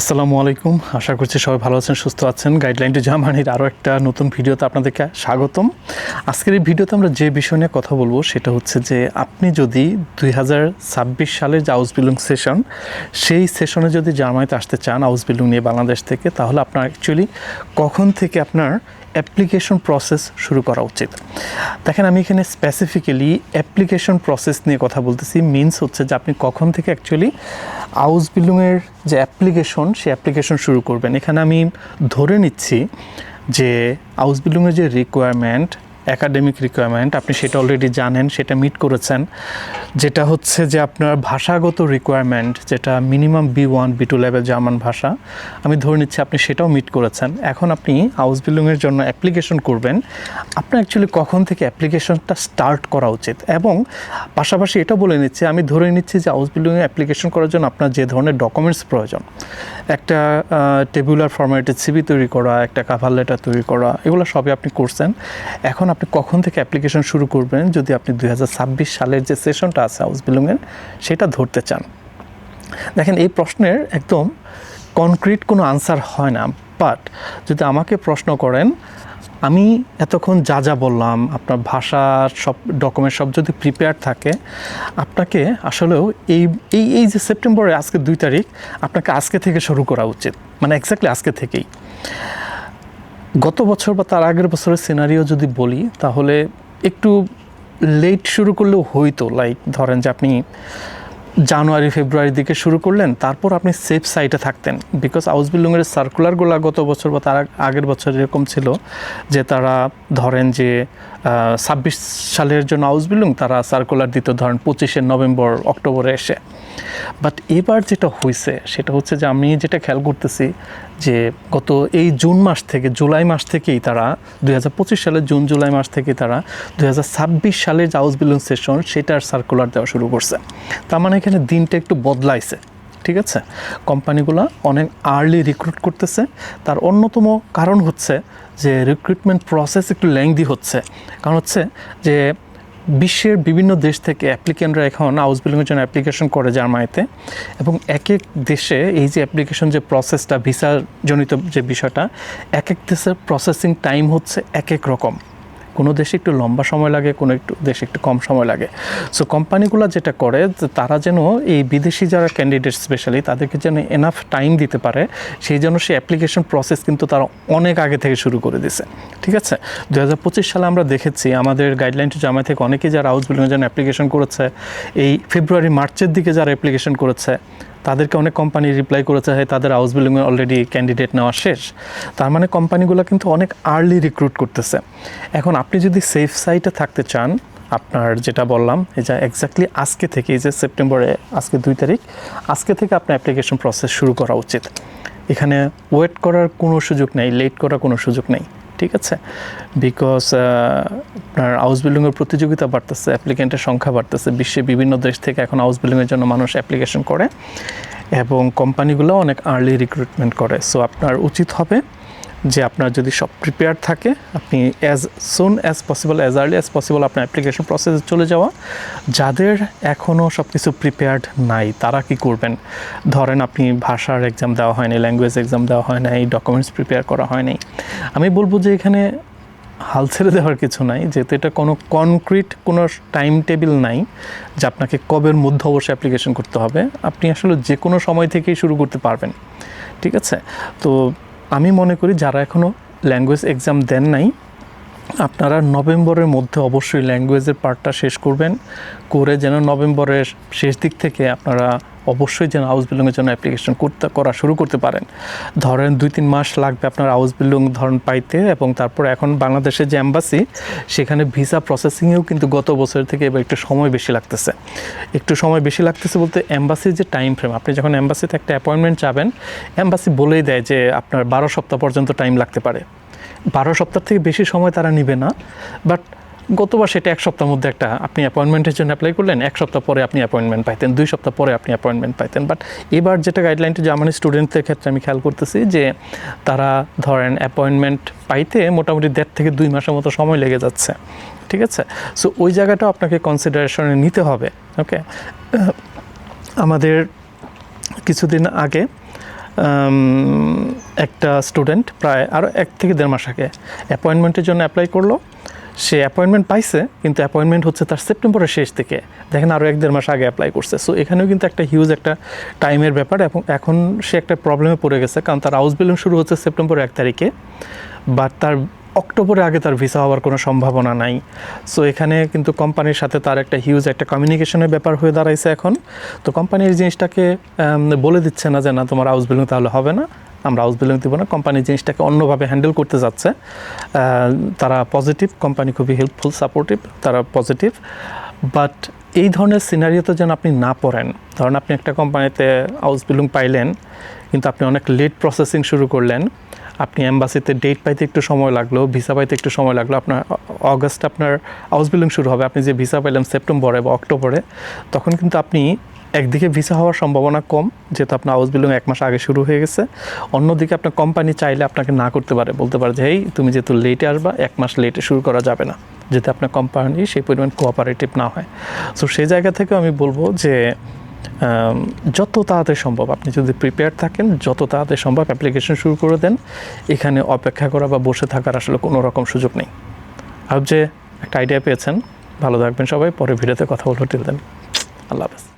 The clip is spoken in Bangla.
আসসালামু আলাইকুম। আশা করছি সবাই ভালো আছেন, সুস্থ আছেন। গাইডলাইন টু জার্মানির আরও একটা নতুন ভিডিওতে আপনাদেরকে স্বাগতম। আজকের এই ভিডিওতে আমরা যে বিষয় নিয়ে কথা বলব সেটা হচ্ছে যে আপনি যদি দুই হাজার ছাব্বিশ সালের যে আউস বিল্ডিং সেশন, সেই সেশনে যদি জার্মানিতে আসতে চান আউস বিল্ডিং নিয়ে বাংলাদেশ থেকে, তাহলে আপনার অ্যাকচুয়ালি কখন থেকে আপনার অ্যাপ্লিকেশন প্রসেস শুরু করা উচিত। দেখেন, আমি এখানে স্পেসিফিক্যালি অ্যাপ্লিকেশন প্রসেস নিয়ে কথা বলতেছি। মিনস হচ্ছে যে আপনি কখন থেকে অ্যাকচুয়ালি হাউস বিল্ডিংয়ের যে অ্যাপ্লিকেশন সে অ্যাপ্লিকেশন শুরু করবেন। এখানে আমি ধরে নিচ্ছি যে হাউস বিল্ডিংয়ের যে রিকোয়ারমেন্ট একাডেমিক রিকোয়ারমেন্ট আপনি সেটা অলরেডি জানেন, সেটা মিট করেছেন, যেটা হচ্ছে যে আপনার ভাষাগত রিকোয়ারমেন্ট যেটা minimum B one B two level German ভাষা, আমি ধরে নিচ্ছি আপনি সেটাও মিট করেছেন। এখন আপনি হাউস বিল্ডিংয়ের জন্য অ্যাপ্লিকেশন করবেন। আপনার অ্যাকচুয়ালি কখন থেকে অ্যাপ্লিকেশনটা স্টার্ট করা উচিত? এবং পাশাপাশি এটা বলে নিচ্ছি, আমি ধরে নিচ্ছি যে হাউস বিল্ডিংয়ে অ্যাপ্লিকেশন করার জন্য আপনার যে ধরনের ডকুমেন্টস প্রয়োজন, একটা টেবুলার ফরম্যাটে সিবি তৈরি করা, একটা কাভার লেটার তৈরি করা, এগুলো সবই আপনি করছেন। এখন আপনি কখন থেকে অ্যাপ্লিকেশন শুরু করবেন যদি আপনি দু হাজার ছাব্বিশ সালের যে সেশনটা আছে হাউস বিল্ডিংয়ের সেটা ধরতে চান? দেখেন, এই প্রশ্নের একদম কনক্রিট কোনো আনসার হয় না বাট যদি আমাকে প্রশ্ন করেন, আমি এতক্ষণ যা যা বললাম, আপনার ভাষা, সব ডকুমেন্ট সব যদি প্রিপেয়ার থাকে, আপনাকে আসলেও এই এই এই যে সেপ্টেম্বরে আজকে দুই তারিখ, আপনাকে আজকে থেকে শুরু করা উচিত। মানে এক্স্যাক্টলি আজকে থেকেই। গত বছর বা তার আগের বছরের সিনারিও যদি বলি, তাহলে একটু লেট শুরু করলেও হইতো। লাইক ধরেন যে আপনি জানুয়ারি, ফেব্রুয়ারির দিকে শুরু করলেন, তারপর আপনি সেফ সাইটে থাকতেন। বিকজ হাউস বিল্ডিংয়ের সার্কুলারগুলো গত বছর বা তার আগের বছর এরকম ছিল যে তারা ধরেন যে ছাব্বিশ সালের জন্য হাউস বিল্ডিং তারা সার্কুলার দিত ধরেন পঁচিশে নভেম্বর, অক্টোবরে এসে। বাট এবার যেটা হয়েছে সেটা হচ্ছে যে আমি যেটা খেয়াল করতেছি যে গত এই জুন মাস থেকে, জুলাই মাস থেকেই তারা, দুই হাজার পঁচিশ সালের জুন, জুলাই মাস থেকে তারা দুই সালের যে হাউস বিল্ডিং সেশন সেটার সার্কুলার দেওয়া শুরু করছে। তার মানে এখানে দিনটা একটু বদলাইছে, ঠিক আছে? কোম্পানিগুলো অনেক আর্লি রিক্রুট করতেছে। তার অন্যতম কারণ হচ্ছে যে রিক্রুটমেন্ট প্রসেস একটু লেংদি হচ্ছে। কারণ হচ্ছে যে বিশ্বের বিভিন্ন দেশ থেকে অ্যাপ্লিকেন্টরা এখন হাউস বিল্ডিংয়ের জন্য অ্যাপ্লিকেশন করে জার্মানিতে এবং এক এক দেশে এই যে অ্যাপ্লিকেশন যে প্রসেসটা ভিসা জনিত যে বিষয়টা, এক এক দেশের প্রসেসিং টাইম হচ্ছে এক এক রকম। কোনো দেশে একটু লম্বা সময় লাগে, কোনো একটু দেশে একটু কম সময় লাগে। সো কোম্পানিগুলো যেটা করে তারা যেন এই বিদেশি যারা ক্যান্ডিডেট স্পেশালি তাদেরকে যেন এনাফ টাইম দিতে পারে, সেই জন্য সেই অ্যাপ্লিকেশন প্রসেস কিন্তু তারা অনেক আগে থেকে শুরু করে দিছে ঠিক আছে? দু হাজার পঁচিশ সালে আমরা দেখেছি, আমাদের গাইডলাইন টু জামাই থেকে অনেকেই যারা হাউস বিল্ডিংয়ের জন্য অ্যাপ্লিকেশন করেছে, এই ফেব্রুয়ারি, মার্চের দিকে যারা অ্যাপ্লিকেশন করেছে তাদেরকে অনেক কোম্পানি রিপ্লাই করেছে হ্যাঁ তাদের হাউস বিল্ডিংয়ে অলরেডি ক্যান্ডিডেট নেওয়া শেষ। তার মানে কোম্পানিগুলো কিন্তু অনেক আর্লি রিক্রুট করতেছে। এখন আপনি যদি সেফ সাইটে থাকতে চান, আপনার যেটা বললাম, এই যে এক্স্যাক্টলি আজকে থেকে, এই যে সেপ্টেম্বরে আজকে দুই তারিখ, আজকে থেকে আপনার অ্যাপ্লিকেশন প্রসেস শুরু করা উচিত। এখানে ওয়েট করার কোনো সুযোগ নেই লেট করার কোনো সুযোগ নেই। ঠিক আছে? বিকজ আপনার হাউস বিল্ডিংয়ের প্রতিযোগিতা বাড়তেছে অ্যাপ্লিকেন্টের সংখ্যা বাড়তেছে, বিশ্বের বিভিন্ন দেশ থেকে এখন হাউস বিল্ডিংয়ের জন্য মানুষ অ্যাপ্লিকেশন করে এবং কোম্পানিগুলো অনেক আর্লি রিক্রুটমেন্ট করে। সো আপনার উচিত হবে যে আপনার যদি সব প্রিপেয়ার থাকে, আপনি as soon as possible as early as possible আপনার অ্যাপ্লিকেশন প্রসেসে চলে যাওয়া। যাদের এখনও সব কিছু প্রিপেয়ার্ড নাই, তারা কি করবেন? ধরেন আপনি ভাষার এক্সাম দেওয়া হয়নি ল্যাঙ্গুয়েজ এক্সাম দেওয়া হয় নাই ডকুমেন্টস প্রিপেয়ার করা হয় নাই। আমি বলব যে এখানে হাল ছেড়ে দেওয়ার কিছু নাই, যেহেতু এটা কোনো কনক্রিট কোনো টাইম টেবিল নাই, যে আপনাকে কবের মধ্যে অবশ্যই অ্যাপ্লিকেশন করতে হবে। আপনি আসলে যে কোনো সময় থেকেই শুরু করতে পারবেন। ঠিক আছে? তো আমি মনে করি যারা এখনও ল্যাঙ্গুয়েজ এক্সাম দেন নাই, আপনারা নভেম্বরের মধ্যে অবশ্যই ল্যাঙ্গুয়েজের পার্টটা শেষ করবেন। করে যেন নভেম্বরের শেষ দিক থেকে আপনারা অবশ্যই যেন হাউস বিল্ডিংয়ের জন্য অ্যাপ্লিকেশন করতে, করা শুরু করতে পারেন। ধরেন দুই তিন মাস লাগবে আপনার হাউস বিল্ডিং ধরেন পাইতে এবং তারপর এখন বাংলাদেশের যে অ্যাম্বাসি সেখানে ভিসা প্রসেসিংয়েও কিন্তু গত বছর থেকে এবার একটু সময় বেশি লাগতেছে। একটু সময় বেশি লাগতেছে বলতে অ্যাম্বাসির যে টাইম ফ্রেম আপনি যখন অ্যাম্বাসিতে একটা অ্যাপয়েন্টমেন্ট চাবেন অ্যাম্বাসি বলেই দেয় যে আপনার বারো সপ্তাহ পর্যন্ত টাইম লাগতে পারে। বারো সপ্তাহ থেকে বেশি সময় তারা নিবে না বাট গতবার সেটা এক সপ্তাহের মধ্যে একটা আপনি অ্যাপয়েন্টমেন্টের জন্য অ্যাপ্লাই করলেন, এক সপ্তাহ পরে আপনি অ্যাপয়েন্টমেন্ট পাইতেন, দুই সপ্তাহ পরে আপনি অ্যাপয়েন্টমেন্ট পাইতেন। বাট এবার যেটা গাইডলাইনটা জার্মানি স্টুডেন্টদের ক্ষেত্রে আমি খেয়াল করতেছি যে, তারা ধরেন অ্যাপয়েন্টমেন্ট পাইতে মোটামুটি দেড় থেকে দুই মাসের মতো সময় লেগে যাচ্ছে। ঠিক আছে? সো ওই জায়গাটাও আপনাকে কনসিডারেশনে নিতে হবে। ওকে আমাদের কিছুদিন আগে একটা স্টুডেন্ট প্রায় আরও এক থেকে দেড় মাস আগে অ্যাপয়েন্টমেন্টের জন্য অ্যাপ্লাই করল। সে অ্যাপয়েন্টমেন্ট পাইছে, কিন্তু অ্যাপয়েন্টমেন্ট হচ্ছে তার সেপ্টেম্বরের শেষ থেকে দেখেন আরও এক দেড় মাস আগে অ্যাপ্লাই করছে। সো এখানেও কিন্তু একটা হিউজ একটা টাইমের ব্যাপার এবং এখন সে একটা প্রবলেমে পড়ে গেছে, কারণ তার হাউস বিলিং শুরু হচ্ছে সেপ্টেম্বর এক তারিখে বাট তার অক্টোবরে আগে তার ভিসা হওয়ার কোনো সম্ভাবনা নাই। সো এখানে কিন্তু কোম্পানির সাথে তার একটা হিউজ একটা কমিউনিকেশনের ব্যাপার হয়ে দাঁড়াইছে এখন। তো কোম্পানির জিনিসটাকে বলে দিচ্ছে না যে, না, তোমার হাউস বিলিং তাহলে হবে না। আমরা হাউস বিলিং দিব না কোম্পানি জিনিসটাকে অন্যভাবে হ্যান্ডেল করতে যাচ্ছে। তারা পজিটিভ কোম্পানি খুবই হেল্পফুল সাপোর্টিভ তারা পজিটিভ বাট এই ধরনের সিনারিওতে যেন আপনি না পড়েন, ধরেন আপনি একটা কোম্পানিতে হাউস বিলিং পাইলেন, কিন্তু আপনি অনেক লেট প্রসেসিং শুরু করলেন, আপনি অ্যাম্বাসিতে ডেট পাইতে একটু সময় লাগল ভিসা পাইতে একটু সময় লাগল, আপনার অগস্ট আপনার হাউস বিলিং শুরু হবে, আপনি যে ভিসা পাইলেন সেপ্টেম্বরে বা অক্টোবরে, তখন কিন্তু আপনি একদিকে ভিসা হওয়ার সম্ভাবনা কম, যেহেতু আপনার হাউস বিলিং এক মাস আগে শুরু হয়ে গেছে। অন্যদিকে আপনার কোম্পানি চাইলে আপনাকে না করতে পারে, বলতে পারে যে এই তুমি যেহেতু লেটে আসবা, এক মাস লেটে শুরু করা যাবে না। যাতে আপনার কোম্পানি সেই পরিমাণ কোঅপারেটিভ না হয়। সো সেই জায়গা থেকে আমি বলব যে যত তাড়াতাড়ি সম্ভব আপনি যদি প্রিপেয়ার থাকেন, যত তাড়াতাড়ি সম্ভব অ্যাপ্লিকেশন শুরু করে দেন। এখানে অপেক্ষা করা বা বসে থাকার আসলে কোনো রকম সুযোগ নেই। আর যে, একটা আইডিয়া পেয়েছেন। ভালো থাকবেন সবাই, পরে ভিডিওতে কথা বলতে দেন আল্লাহ হাফেজ।